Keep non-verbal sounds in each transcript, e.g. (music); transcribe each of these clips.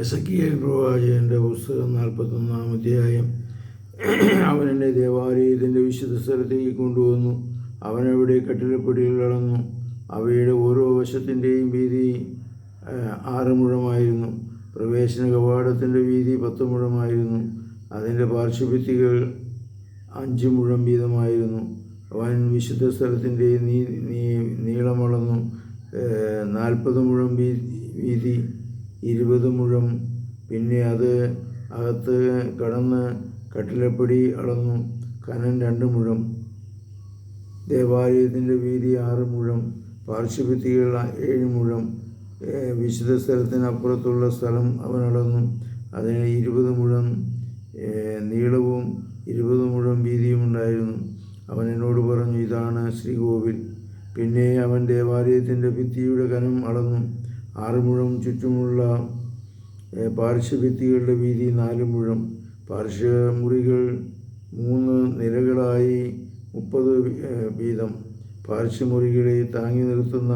S K L പ്രവാചകന്റെ പുസ്തകം നാൽപ്പത്തൊന്നാം അധ്യായം. അവൻ എന്നെ ദേവാലയത്തിന്റെ വിശുദ്ധ സ്ഥലത്തേക്ക് കൊണ്ടുവന്നു. അവനവിടെ കട്ടിലപ്പടിയിൽ അളന്നു അവയുടെ ഓരോ വശത്തിന്റെയും വീതി ആറ് മുഴമായിരുന്നു. പ്രവേശന കവാടത്തിന്റെ വീതി പത്ത് മുഴമായിരുന്നു. അതിന്റെ പാർശ്വഭിത്തികൾ അഞ്ച് മുഴം വീതമായിരുന്നു. അവൻ വിശുദ്ധ സ്ഥലത്തിന്റെ നീ നീളമളന്നു നാൽപ്പത് മുഴം വീതി ഇരുപത് മുഴം. പിന്നെ അത് അകത്ത് കടന്ന് കട്ടിലപ്പടി അളന്നു. കനം രണ്ട് മുഴം. ദേവാലയത്തിന്റെ വീതി ആറ് മുഴം. പാർശ്വഭിത്തികൾ ഏഴ് മുഴം. വിശുദ്ധ സ്ഥലത്തിനപ്പുറത്തുള്ള സ്ഥലം അവൻ അളന്നു. അതിന് ഇരുപത് മുഴം നീളവും ഇരുപത് മുഴം വീതിയും ഉണ്ടായിരുന്നു. അവൻ എന്നോട് പറഞ്ഞു ഇതാണ് ശ്രീകോവിൽ. പിന്നെ അവൻ ദേവാലയത്തിന്റെ ഭിത്തിയുടെ കനം അളന്നു. ആറ് മുഴം ചുറ്റുമുള്ള പാർശ്വഭിത്തികളുടെ വീതി നാല് മുഴം പാർശ്വമുറികൾ മൂന്ന് നിരകളായി മുപ്പത് വീതം. പാർശ്വമുറികളെ താങ്ങി നിർത്തുന്ന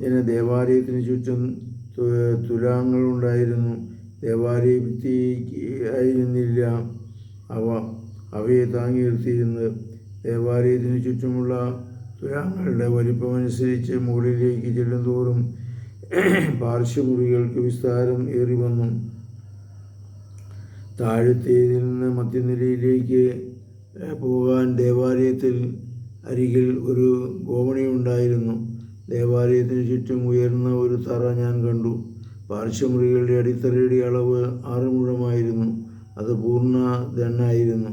ഇതിന് ദേവാലയത്തിന് ചുറ്റും തുലാങ്ങൾ ഉണ്ടായിരുന്നു. ഭിത്തി ആയിരുന്നില്ല അവ അവയെ താങ്ങി നിർത്തിയിരുന്നത്. ദേവാലയത്തിന് ചുറ്റുമുള്ള തുലാങ്ങളുടെ വലിപ്പമനുസരിച്ച് മുകളിലേക്ക് ചെല്ലുന്തോറും പാർശ്വമുറികൾക്ക് വിസ്താരം ഏറി വന്നു. താഴത്തേതിൽ നിന്ന് മധ്യനിലയിലേക്ക് പോകാൻ ദേവാലയത്തിൽ അരികിൽ ഒരു ഗോവണിയുണ്ടായിരുന്നു. ദേവാലയത്തിന് ചുറ്റും ഉയർന്ന ഒരു തറ ഞാൻ കണ്ടു. പാർശ്വമുറികളുടെ അടിത്തറയുടെ അളവ് ആറ് മുഴമായിരുന്നു. അത് പൂർണ ദണ്ണായിരുന്നു.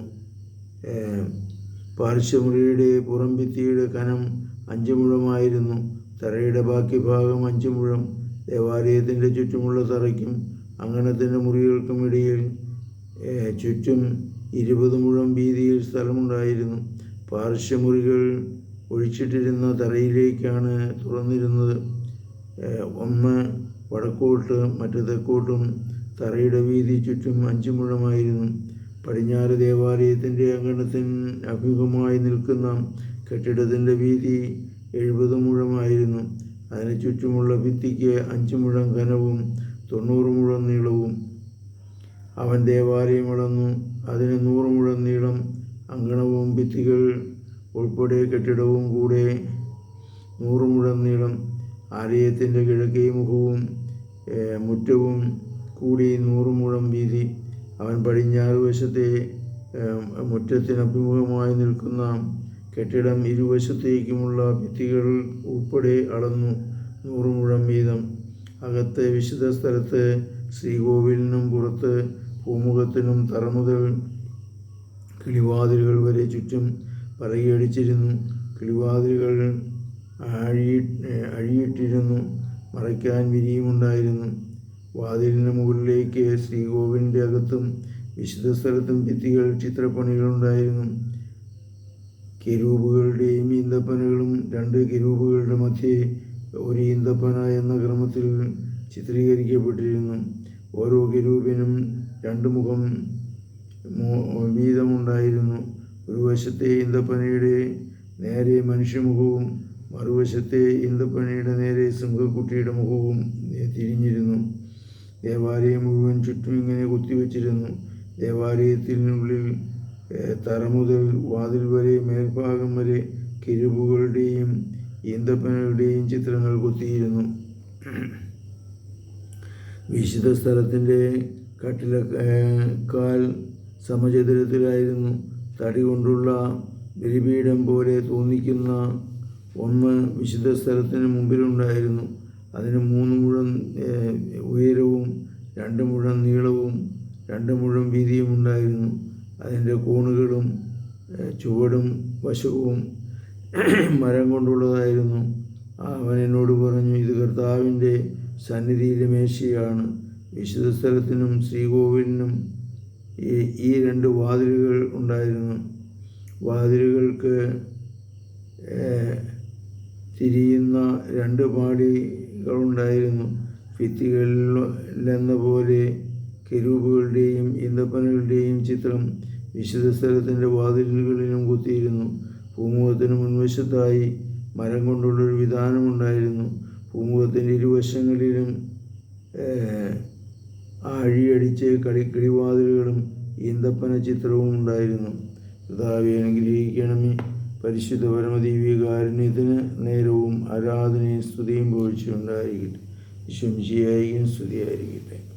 പാർശ്വമുറിയുടെ പുറംഭിത്തിയുടെ കനം അഞ്ച് മുഴമായിരുന്നു. തറയുടെ ബാക്കി ഭാഗം അഞ്ച് മുഴം ദേവാലയത്തിന്റെ ചുറ്റുമുള്ള തറയ്ക്കും അങ്കണത്തിന്റെ മുറികൾക്കും ഇടയിൽ ചുറ്റും ഇരുപത് മുഴം വീതിയിൽ സ്ഥലമുണ്ടായിരുന്നു. പാർശ്വമുറികൾ ഒഴിച്ചിട്ടിരുന്ന തറയിലേക്കാണ് തുറന്നിരുന്നത്. ഒന്ന് വടക്കോട്ട് മറ്റ് തെക്കോട്ടും തറയുടെ വീതി ചുറ്റും അഞ്ച് മുഴമായിരുന്നു പടിഞ്ഞാറ് ദേവാലയത്തിന്റെ അങ്കണത്തിന് അഭിമുഖമായി നിൽക്കുന്ന കെട്ടിടത്തിന്റെ വീതി എഴുപത് മുഴമായിരുന്നു. അതിന് ചുറ്റുമുള്ള ഭിത്തിക്ക് അഞ്ച് മുഴം ഘനവും തൊണ്ണൂറ് മുഴം നീളവും. അവൻ ദേവാലയം അളന്നു. അതിന് നൂറ് മുഴം നീളം അങ്കണവും ഭിത്തികൾ ഉൾപ്പെടെ കെട്ടിടവും കൂടെ നൂറ് മുഴം നീളം. ആലയത്തിന്റെ കിഴക്കേ മുഖവും മുറ്റവും കൂടി നൂറ് മുഴം വീതി. അവൻ പടിഞ്ഞാറ് വശത്തെ മുറ്റത്തിനഭിമുഖമായി നിൽക്കുന്ന കെട്ടിടം ഇരുവശത്തേക്കുമുള്ള ഭിത്തികൾ ഉൾപ്പെടെ അളന്നു നൂറ് മുഴം വീതം. അകത്ത് വിശുദ്ധ സ്ഥലത്ത് ശ്രീകോവിലിനും പുറത്ത് പൂമുഖത്തിനും തറ മുതൽ കിളിവാതിലുകൾ വരെ ചുറ്റും പറയടിച്ചിരുന്നു കിളിവാതിലുകൾ അഴി അഴിയിട്ടിരുന്നു. മറയ്ക്കാൻ വിരിയുമുണ്ടായിരുന്നു. വാതിലിന് മുകളിലേക്ക് ശ്രീകോവിലിന്റെ അകത്തും വിശുദ്ധ സ്ഥലത്തും ഭിത്തികൾ ചിത്രപ്പണികളുണ്ടായിരുന്നു കിരൂപുകളുടെയും ഈന്തപ്പനകളും രണ്ട് കിരൂപുകളുടെ മധ്യേ ഒരു ഈന്തപ്പന എന്ന ക്രമത്തിൽ ചിത്രീകരിക്കപ്പെട്ടിരുന്നു. ഓരോ കിരൂപിനും രണ്ട് മുഖം വീതമുണ്ടായിരുന്നു. ഒരു വശത്തെ ഈന്തപ്പനയുടെ നേരെ മനുഷ്യമുഖവും മറുവശത്തെ ഈന്തപ്പനയുടെ നേരെ സിംഹക്കുട്ടിയുടെ മുഖവും തിരിഞ്ഞിരുന്നു. ദേവാലയം മുഴുവൻ ചുറ്റും ഇങ്ങനെ കുത്തിവെച്ചിരുന്നു. ദേവാലയത്തിനുള്ളിൽ തറ മുതൽ വാതിൽ വരെ മേൽഭാഗം വരെ കിരുബുകളുടെയും ഈന്തപ്പനകളുടെയും ചിത്രങ്ങൾ കുത്തിയിരുന്നു. വിശുദ്ധ സ്ഥലത്തിന്റെ കട്ടില കാൽ സമചതുരത്തിലായിരുന്നു. തടി കൊണ്ടുള്ള ബലിപീഠം പോലെ തോന്നിക്കുന്ന ഒന്ന് വിശുദ്ധ സ്ഥലത്തിന് മുമ്പിലുണ്ടായിരുന്നു. അതിന് മൂന്ന് മുഴം ഉയരവും രണ്ട് മുഴം നീളവും രണ്ട് മുഴം വീതിയും ഉണ്ടായിരുന്നു. അതിന്റെ കൂണുകളും ചുവടും വശവും (clears throat) മരം കൊണ്ടുള്ളതായിരുന്നു. അവൻ എന്നോട് പറഞ്ഞു ഇത് കർത്താവിന്റെ സന്നിധിയിലെ മേശയാണ്. വിശുദ്ധ സ്ഥലത്തിനും ശ്രീകോവിലിനും ഈ രണ്ട് വാതിലുകൾ ഉണ്ടായിരുന്നു. വാതിലുകൾക്ക് തിരിയുന്ന രണ്ട് പാടികളുണ്ടായിരുന്നു ഭിത്തികളിലെന്ന പോലെ കെരൂബുകളുടെയും ഇന്ദപ്പനുകളുടെയും ചിത്രം വിശുദ്ധ സ്ഥലത്തിന്റെ വാതിലുകളിലും കുത്തിയിരുന്നു. പൂമുഖത്തിന് മുൻവശത്തായി മരം കൊണ്ടുള്ളൊരു വിധാനമുണ്ടായിരുന്നു പൂമുഖത്തിന്റെ ഇരുവശങ്ങളിലും അഴിയടിച്ച് ആഴിയടിച്ച് കളിക്കിടിവാതിലുകളും ഈന്തപ്പന ചിത്രവും ഉണ്ടായിരുന്നു. കർത്താവെ അനുഗ്രഹിക്കണമേ. പരിശുദ്ധ പരമദീവികാരുണ്യത്തിന് നേരവും ആരാധനയും സ്തുതിയും പോഴ്ചയുണ്ടായിരിക്കട്ടെ വിശ്വംശിയായിരിക്കും സ്തുതിയായിരിക്കട്ടെ.